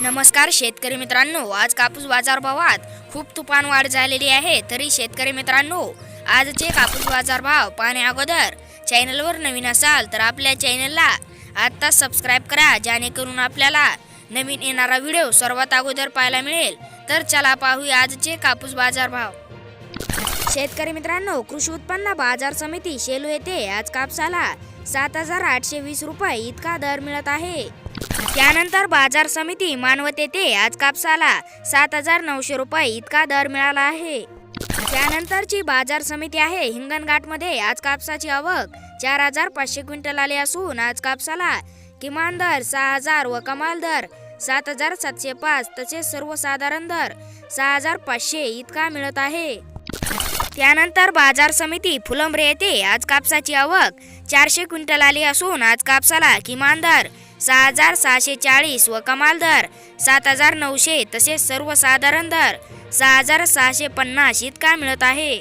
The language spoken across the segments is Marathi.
नमस्कार शेतकरी मित्रांनो आज कापूस बाजारभावात खूप तुफान वाढ झालेली आहे तरी शेतकरी मित्रांनो आजचे कापूस बाजारभाव पाहण्या अगोदर चॅनलवर नवीन असाल तर आपल्या चॅनलला आत्ता सबस्क्राईब करा जेणेकरून आपल्याला नवीन येणारा व्हिडिओ सर्वात अगोदर पाहायला मिळेल. तर चला पाहूया आजचे कापूस बाजारभाव. शेतकरी मित्रांनो कृषी उत्पन्न बाजार समिती शेलू येथे आज कापसाला सात हजार आठशे वीस रुपये इतका दर मिळत आहे. त्यानंतर बाजार समिती मानवत येथे आज कापसाला सात हजार नऊशे रुपये इतका दर मिळाला आहे. त्यानंतरची बाजार समिती आहे हिंगणघाटमध्ये. आज कापसाची आवक चार हजार पाचशे क्विंटल आली असून आज कापसाला किमान दर सहा हजार व कमाल दर सात हजार सातशे पाच तसेच सर्वसाधारण दर सहा हजार पाचशे इतका मिळत आहे. त्यानंतर बाजार समिती फुलंब्रे येथे आज कापसाची आवक चारशे क्विंटल आली असून आज कापसाला किमान दर सहा हजार सहाशे चाळीस व कमाल दर सात हजार नऊशे तसेच सर्वसाधारण दर सहा हजार सहाशे पन्नास इतका मिळत आहे.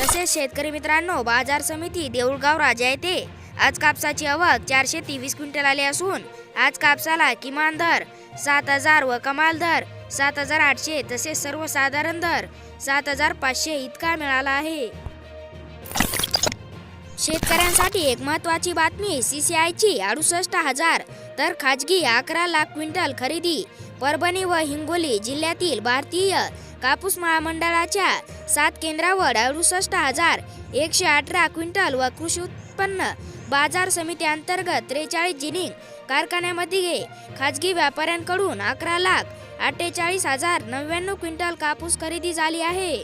तसेच शेतकरी मित्रांनो बाजार समिती देऊळगाव राजा येथे आज कापसाची आवक चारशे तेवीस क्विंटल आली असून आज कापसाला किमान दर सात हजार व कमाल दर. सात हजार आठशे तसेच सर्वसाधारण दर. सात हजार पाचशे इतका मिळाला आहे. शेतकऱ्यांसाठी एक महत्वाची बातमी सीसीआयची अडुसष्ट हजार. तर खाजगी अकरा लाख क्विंटल खरेदी. परभणी व हिंगोली जिल्ह्यातील भारतीय कापूस महामंडळाच्या सात केंद्रावर अडुसष्ट हजार एकशे अठरा क्विंटल व कृषी उत्पन्न बाजार समिती अंतर्गत त्रेचाळीस जिनिंग कारखान्यामध्ये खाजगी व्यापाऱ्यांकडून अकरा लाख अठ्ठेचाळीस हजार नव्याण्णव क्विंटल कापूस खरेदी झाली आहे.